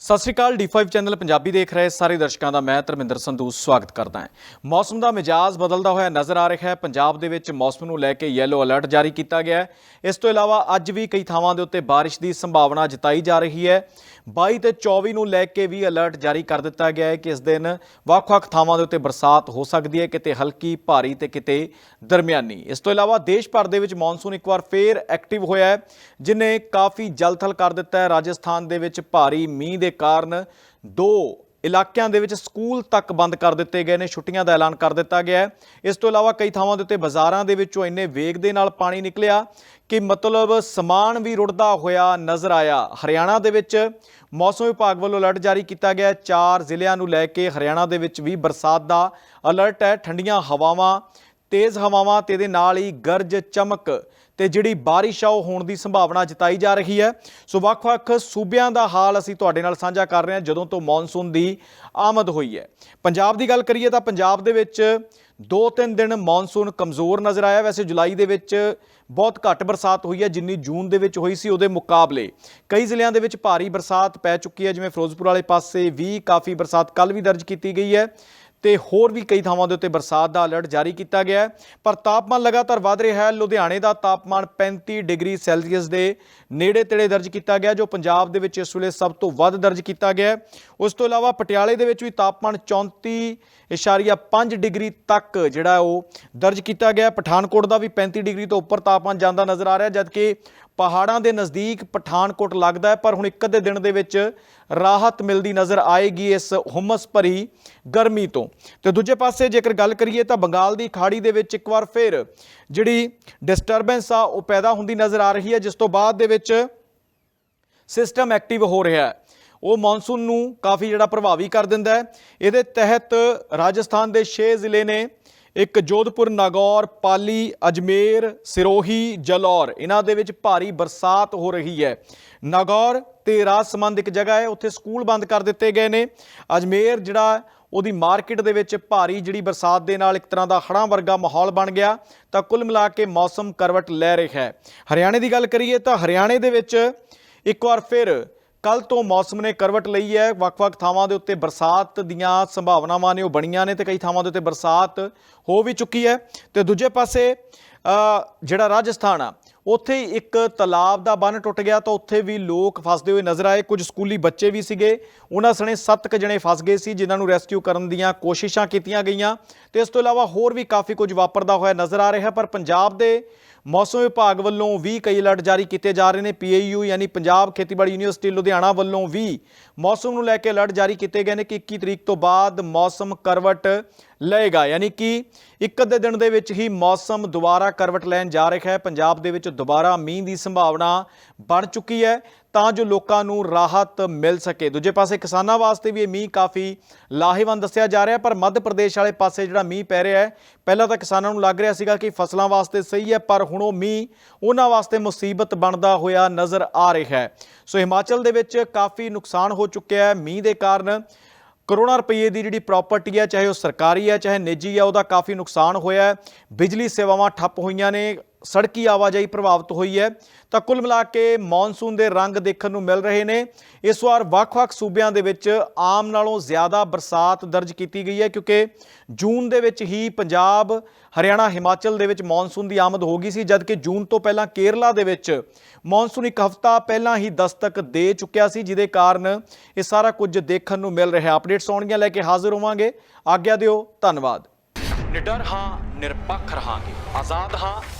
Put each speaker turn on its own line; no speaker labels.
ਸਤਿ ਸ਼੍ਰੀ ਅਕਾਲ D5 channel Punjabi ਦੇਖ ਰਹੇ ਸਾਰੇ ਦਰਸ਼ਕਾਂ ਦਾ, ਮੈਂ ਧਰਮਿੰਦਰ ਸੰਧੂ ਸਵਾਗਤ ਕਰਦਾ ਹਾਂ। ਮੌਸਮ ਦਾ ਮਿਜਾਜ਼ ਬਦਲਦਾ ਹੋਇਆ ਨਜ਼ਰ ਆ ਰਿਹਾ ਹੈ। ਪੰਜਾਬ ਦੇ ਵਿੱਚ ਮੌਸਮ ਨੂੰ ਲੈ ਕੇ ਯੈਲੋ ਅਲਰਟ ਜਾਰੀ ਕੀਤਾ ਗਿਆ ਹੈ। ਇਸ ਤੋਂ ਇਲਾਵਾ ਅੱਜ ਵੀ ਕਈ ਥਾਵਾਂ ਦੇ ਉੱਤੇ ਬਾਰਿਸ਼ ਦੀ ਸੰਭਾਵਨਾ ਜਤਾਈ ਜਾ ਰਹੀ ਹੈ। 22 ਤੇ 24 ਨੂੰ ਲੈ ਕੇ ਵੀ ਅਲਰਟ ਜਾਰੀ ਕਰ ਦਿੱਤਾ ਗਿਆ ਹੈ ਕਿ ਇਸ ਦਿਨ ਵੱਖ-ਵੱਖ ਥਾਵਾਂ ਦੇ ਉੱਤੇ ਬਰਸਾਤ ਹੋ ਸਕਦੀ ਹੈ, ਕਿਤੇ ਹਲਕੀ ਭਾਰੀ ਤੇ ਕਿਤੇ ਦਰਮਿਆਨੀ। ਇਸ ਤੋਂ ਇਲਾਵਾ ਦੇਸ਼ ਭਰ ਦੇ ਵਿੱਚ ਮੌਨਸੂਨ ਇੱਕ ਵਾਰ ਫੇਰ ਐਕਟਿਵ ਹੋਇਆ ਹੈ, ਜਿਨੇ ਕਾਫੀ ਜਲਥਲ ਕਰ ਦਿੱਤਾ ਹੈ। ਰਾਜਸਥਾਨ ਦੇ ਵਿੱਚ ਭਾਰੀ ਮੀਂਹ ਦੇ ਕਾਰਨ ਦੋ ਇਲਾਕਿਆਂ ਦੇ ਵਿੱਚ ਸਕੂਲ ਤੱਕ ਬੰਦ ਕਰ ਦਿੱਤੇ ਗਏ ਨੇ, ਛੁੱਟੀਆਂ ਦਾ ਐਲਾਨ ਕਰ ਦਿੱਤਾ ਗਿਆ ਹੈ। ਇਸ ਤੋਂ ਇਲਾਵਾ ਕਈ ਥਾਵਾਂ ਦੇ ਉੱਤੇ ਬਾਜ਼ਾਰਾਂ ਦੇ ਵਿੱਚੋਂ ਇੰਨੇ ਵੇਗ ਦੇ ਨਾਲ ਪਾਣੀ ਨਿਕਲਿਆ ਕਿ ਮਤਲਬ ਸਮਾਨ ਵੀ ਰੁੜਦਾ ਹੋਇਆ ਨਜ਼ਰ ਆਇਆ। ਹਰਿਆਣਾ ਦੇ ਵਿੱਚ ਮੌਸਮ ਵਿਭਾਗ ਵੱਲੋਂ ਅਲਰਟ ਜਾਰੀ ਕੀਤਾ ਗਿਆ ਹੈ। ਚਾਰ ਜ਼ਿਲ੍ਹਿਆਂ ਨੂੰ ਲੈ ਕੇ ਹਰਿਆਣਾ ਦੇ ਵਿੱਚ ਵੀ ਬਰਸਾਤ ਦਾ ਅਲਰਟ ਹੈ। ਠੰਡੀਆਂ ਹਵਾਵਾਂ, ਤੇਜ਼ ਹਵਾਵਾਂ ਤੇ ਇਹਦੇ ਨਾਲ ਹੀ ਗਰਜ ਚਮਕ ਤੇ ਜਿਹੜੀ ਬਾਰਿਸ਼ ਆ, ਉਹ ਹੋਣ ਦੀ ਸੰਭਾਵਨਾ ਜਤਾਈ ਜਾ ਰਹੀ ਹੈ। ਸੋ ਵੱਖ-ਵੱਖ ਸੂਬਿਆਂ ਦਾ ਹਾਲ ਅਸੀਂ ਤੁਹਾਡੇ ਨਾਲ ਸਾਂਝਾ ਕਰ ਰਹੇ ਹਾਂ, ਜਦੋਂ ਤੋਂ ਮੌਨਸੂਨ ਦੀ ਆਮਦ ਹੋਈ ਹੈ। ਪੰਜਾਬ ਦੀ ਗੱਲ ਕਰੀਏ ਤਾਂ ਪੰਜਾਬ ਦੇ ਵਿੱਚ 2-3 ਦਿਨ ਮੌਨਸੂਨ ਕਮਜ਼ੋਰ ਨਜ਼ਰ ਆਇਆ। ਵੈਸੇ ਜੁਲਾਈ ਦੇ ਵਿੱਚ ਬਹੁਤ ਘੱਟ ਬਰਸਾਤ ਹੋਈ ਹੈ, ਜਿੰਨੀ ਜੂਨ ਦੇ ਵਿੱਚ ਹੋਈ ਸੀ ਉਹਦੇ ਮੁਕਾਬਲੇ। ਕਈ ਜ਼ਿਲ੍ਹਿਆਂ ਦੇ ਵਿੱਚ ਭਾਰੀ ਬਰਸਾਤ ਪੈ ਚੁੱਕੀ ਹੈ, ਜਿਵੇਂ ਫਿਰੋਜ਼ਪੁਰ ਵਾਲੇ ਪਾਸੇ ਵੀ ਕਾਫੀ ਬਰਸਾਤ ਕੱਲ ਵੀ ਦਰਜ ਕੀਤੀ ਗਈ ਹੈ। ਤੇ ਹੋਰ ਵੀ ਕਈ ਥਾਵਾਂ ਦੇ ਉੱਤੇ ਬਰਸਾਤ ਦਾ ਅਲਰਟ ਜਾਰੀ ਕੀਤਾ ਗਿਆ ਹੈ। ਪਰ ਤਾਪਮਾਨ ਲਗਾਤਾਰ ਵਧ ਰਿਹਾ ਹੈ। ਲੁਧਿਆਣੇ ਦਾ ਤਾਪਮਾਨ 35 ਡਿਗਰੀ ਸੈਲਸੀਅਸ ਦੇ ਨੇੜੇ ਤੇੜੇ ਦਰਜ ਕੀਤਾ ਗਿਆ, ਜੋ ਪੰਜਾਬ ਦੇ ਵਿੱਚ ਇਸ ਵੇਲੇ ਸਭ ਤੋਂ ਵੱਧ ਦਰਜ ਕੀਤਾ ਗਿਆ ਉਸ ਤੋਂ ਇਲਾਵਾ ਪਟਿਆਲੇ ਦੇ ਵਿੱਚ ਵੀ ਤਾਪਮਾਨ 34.5 ਡਿਗਰੀ ਤੱਕ ਜਿਹੜਾ ਉਹ ਦਰਜ ਕੀਤਾ ਗਿਆ ਪਠਾਨਕੋਟ ਦਾ ਵੀ 35 ਡਿਗਰੀ ਤੋਂ ਉੱਪਰ ਤਾਪਮਾਨ ਜਾਂਦਾ ਨਜ਼ਰ ਆ ਰਿਹਾ ਜਦਕਿ ਪਹਾੜਾਂ ਦੇ ਨਜ਼ਦੀਕ ਪਠਾਨਕੋਟ ਲੱਗਦਾ ਹੈ, ਪਰ ਹੁਣ ਇੱਕ ਅੱਧੇ ਦਿਨ ਦੇ ਵਿੱਚ ਰਾਹਤ ਮਿਲਦੀ ਨਜ਼ਰ ਆਏਗੀ ਇਸ ਹੁਮਸ ਭਰੀ ਗਰਮੀ ਤੋਂ। ਤੇ ਦੂਜੇ ਪਾਸੇ ਜੇਕਰ ਗੱਲ ਕਰੀਏ ਤਾਂ ਬੰਗਾਲ ਦੀ ਖਾੜੀ ਦੇ ਵਿੱਚ ਇੱਕ ਵਾਰ ਫਿਰ ਜਿਹੜੀ ਡਿਸਟਰਬੈਂਸ ਆ, ਉਹ ਪੈਦਾ ਹੁੰਦੀ ਨਜ਼ਰ ਆ ਰਹੀ ਹੈ, ਜਿਸ ਤੋਂ ਬਾਅਦ ਦੇ ਵਿੱਚ ਸਿਸਟਮ ਐਕਟਿਵ ਹੋ ਰਿਹਾ ਹੈ। ਉਹ ਮੌਨਸੂਨ ਨੂੰ ਕਾਫੀ ਜਿਹੜਾ ਪ੍ਰਭਾਵੀ ਕਰ ਦਿੰਦਾ ਹੈ। ਇਹਦੇ ਤਹਿਤ ਰਾਜਸਥਾਨ ਦੇ 6 ਜ਼ਿਲ੍ਹੇ ਨੇ ਇੱਕ ਜੋਧਪੁਰ, ਨਾਗੌਰ, ਪਾਲੀ, ਅਜਮੇਰ, ਸਿਰੋਹੀ, ਜਲੌਰ। ਇਹਨਾਂ ਦੇ ਵਿੱਚ ਭਾਰੀ ਬਰਸਾਤ ਹੋ ਰਹੀ ਹੈ। ਨਾਗੌਰ ਤੇ ਰਾਜਸਮੰਦ ਇੱਕ ਜਗ੍ਹਾ ਹੈ, ਉੱਥੇ ਸਕੂਲ ਬੰਦ ਕਰ ਦਿੱਤੇ ਗਏ ਨੇ। ਅਜਮੇਰ ਜਿਹੜਾ ਉਹਦੀ ਮਾਰਕੀਟ ਦੇ ਵਿੱਚ ਭਾਰੀ ਜਿਹੜੀ ਬਰਸਾਤ ਦੇ ਨਾਲ ਇੱਕ ਤਰ੍ਹਾਂ ਦਾ ਹੜ੍ਹਾਂ ਵਰਗਾ ਮਾਹੌਲ ਬਣ ਗਿਆ, ਤਾਂ ਕੁੱਲ ਮਿਲਾ ਕੇ ਮੌਸਮ ਕਰਵਟ ਲੈ ਰਿਹਾ ਹੈ। ਹਰਿਆਣੇ ਦੀ ਗੱਲ ਕਰੀਏ ਤਾਂ ਹਰਿਆਣੇ ਦੇ ਵਿੱਚ ਇੱਕ ਵਾਰ ਫਿਰ ਕੱਲ ਤੋਂ ਮੌਸਮ ਨੇ ਕਰਵਟ ਲਈ ਹੈ। ਵੱਖ-ਵੱਖ ਥਾਵਾਂ ਦੇ ਉੱਤੇ ਬਰਸਾਤ ਦੀਆਂ ਸੰਭਾਵਨਾਵਾਂ ਨੇ, ਉਹ ਬਣੀਆਂ ਨੇ ਤੇ ਕਈ ਥਾਵਾਂ ਦੇ ਉੱਤੇ ਬਰਸਾਤ ਹੋ ਵੀ ਚੁੱਕੀ ਹੈ। ਤੇ ਦੂਜੇ ਪਾਸੇ ਜਿਹੜਾ ਰਾਜਸਥਾਨ ਆ, ਉੱਥੇ ਇੱਕ ਤਲਾਬ ਦਾ ਬੰਨ ਟੁੱਟ ਗਿਆ ਤਾਂ ਉੱਥੇ ਵੀ ਲੋਕ ਫਸਦੇ ਹੋਏ ਨਜ਼ਰ ਆਏ। ਕੁਝ ਸਕੂਲੀ ਬੱਚੇ ਵੀ ਸੀਗੇ। ਉਹਨਾਂ ਸਣੇ 7 ਕ ਜਣੇ ਫਸ ਗਏ ਸੀ, ਜਿਨ੍ਹਾਂ ਨੂੰ ਰੈਸਕਿਊ ਕਰਨ ਦੀਆਂ ਕੋਸ਼ਿਸ਼ਾਂ ਕੀਤੀਆਂ ਗਈਆਂ। ਤੇ ਇਸ ਤੋਂ ਇਲਾਵਾ ਹੋਰ ਵੀ ਕਾਫੀ ਕੁਝ ਵਾਪਰਦਾ ਹੋਇਆ ਨਜ਼ਰ ਆ ਰਿਹਾ, ਪਰ ਪੰਜਾਬ ਦੇ ਮੌਸਮ ਵਿਭਾਗ ਵੱਲੋਂ ਵੀ ਕਈ ਅਲਰਟ ਜਾਰੀ ਕੀਤੇ ਜਾ ਰਹੇ ਨੇ। ਪੀਏਯੂ ਯਾਨੀ ਪੰਜਾਬ ਖੇਤੀਬਾੜੀ ਯੂਨੀਵਰਸਿਟੀ ਲੁਧਿਆਣਾ ਵੱਲੋਂ ਵੀ ਮੌਸਮ ਨੂੰ ਲੈ ਕੇ ਅਲਰਟ ਜਾਰੀ ਕੀਤੇ ਗਏ ਨੇ ਕਿ 21 ਤਰੀਕ ਤੋਂ ਬਾਅਦ ਮੌਸਮ ਕਰਵਟ ਲਏਗਾ। ਯਾਨੀ ਕਿ ਇੱਕ ਅੱਧੇ ਦਿਨ ਦੇ ਵਿੱਚ ਹੀ ਮੌਸਮ ਦੁਬਾਰਾ ਕਰਵਟ ਲੈਣ ਜਾ ਰਿਹਾ ਹੈ। ਪੰਜਾਬ ਦੇ ਵਿੱਚ ਦੁਬਾਰਾ ਮੀਂਹ ਦੀ ਸੰਭਾਵਨਾ ਬਣ ਚੁੱਕੀ ਹੈ। ਤਾਂ ਜੋ ਲੋਕਾਂ ਨੂੰ ਰਾਹਤ ਮਿਲ ਸਕੇ। ਦੂਜੇ ਪਾਸੇ ਕਿਸਾਨਾਂ ਵਾਸਤੇ ਵੀ ਇਹ ਮੀਂਹ ਕਾਫੀ ਲਾਹੇਵੰਦ ਦੱਸਿਆ ਜਾ ਰਿਹਾ, ਪਰ ਮੱਧ ਪ੍ਰਦੇਸ਼ ਵਾਲੇ ਪਾਸੇ ਜਿਹੜਾ ਮੀਂਹ ਪੈ ਰਿਹਾ ਹੈ, ਪਹਿਲਾਂ ਤਾਂ ਕਿਸਾਨਾਂ ਨੂੰ ਲੱਗ ਰਿਹਾ ਸੀਗਾ ਕਿ ਫਸਲਾਂ ਵਾਸਤੇ ਸਹੀ ਹੈ, ਪਰ ਹੁਣ ਉਹ ਮੀਂਹ ਉਹਨਾਂ ਵਾਸਤੇ ਮੁਸੀਬਤ ਬਣਦਾ ਹੋਇਆ ਨਜ਼ਰ ਆ ਰਿਹਾ ਹੈ। ਸੋ ਹਿਮਾਚਲ ਦੇ ਵਿੱਚ ਕਾਫੀ ਨੁਕਸਾਨ ਹੋ ਚੁੱਕਿਆ ਹੈ ਮੀਂਹ ਦੇ ਕਾਰਨ। ਕਰੋੜਾਂ ਰੁਪਏ ਦੀ ਜਿਹੜੀ ਪ੍ਰਾਪਰਟੀ ਹੈ, ਚਾਹੇ ਉਹ ਸਰਕਾਰੀ ਹੈ, ਚਾਹੇ ਨਿੱਜੀ ਹੈ, ਉਹਦਾ ਕਾਫੀ ਨੁਕਸਾਨ ਹੋਇਆ ਹੈ। ਬਿਜਲੀ ਸੇਵਾਵਾਂ ਠੱਪ ਹੋਈਆਂ ਨੇ ਸੜਕੀ ਆਵਾਜਾਈ ਪ੍ਰਭਾਵਿਤ ਹੋਈ ਹੈ। ਤਾਂ ਕੁੱਲ ਮਿਲਾ ਕੇ ਮੌਨਸੂਨ ਦੇ ਰੰਗ ਦੇਖਣ ਨੂੰ ਮਿਲ ਰਹੇ ਨੇ। ਇਸ ਵਾਰ ਵੱਖ-ਵੱਖ ਸੂਬਿਆਂ ਦੇ ਵਿੱਚ ਆਮ ਨਾਲੋਂ ਜ਼ਿਆਦਾ ਬਰਸਾਤ ਦਰਜ ਕੀਤੀ ਗਈ ਹੈ ਕਿਉਂਕਿ ਜੂਨ ਦੇ ਵਿੱਚ ਹੀ ਪੰਜਾਬ, ਹਰਿਆਣਾ, ਹਿਮਾਚਲ ਦੇ ਵਿੱਚ ਮੌਨਸੂਨ ਦੀ ਆਮਦ ਹੋ ਗਈ ਸੀ, ਜਦਕਿ ਜੂਨ ਤੋਂ ਪਹਿਲਾਂ ਕੇਰਲਾ ਦੇ ਵਿੱਚ ਮੌਨਸੂਨ ਇੱਕ ਹਫ਼ਤਾ ਪਹਿਲਾਂ ਹੀ ਦਸਤਕ ਦੇ ਚੁੱਕਿਆ ਸੀ, ਜਿਹਦੇ ਕਾਰਨ ਇਹ ਸਾਰਾ ਕੁਝ ਦੇਖਣ ਨੂੰ ਮਿਲ ਰਿਹਾ। ਅਪਡੇਟਸ ਆਉਣਗੀਆਂ, ਲੈ ਕੇ ਹਾਜ਼ਰ ਹੋਵਾਂਗੇ। ਆਗਿਆ ਦਿਓ, ਧੰਨਵਾਦ। ਨਿਡਰ ਹਾਂ, ਨਿਰਪੱਖ ਰਹਾਂਗੇ। ਆਜ਼ਾਦ ਹਾਂ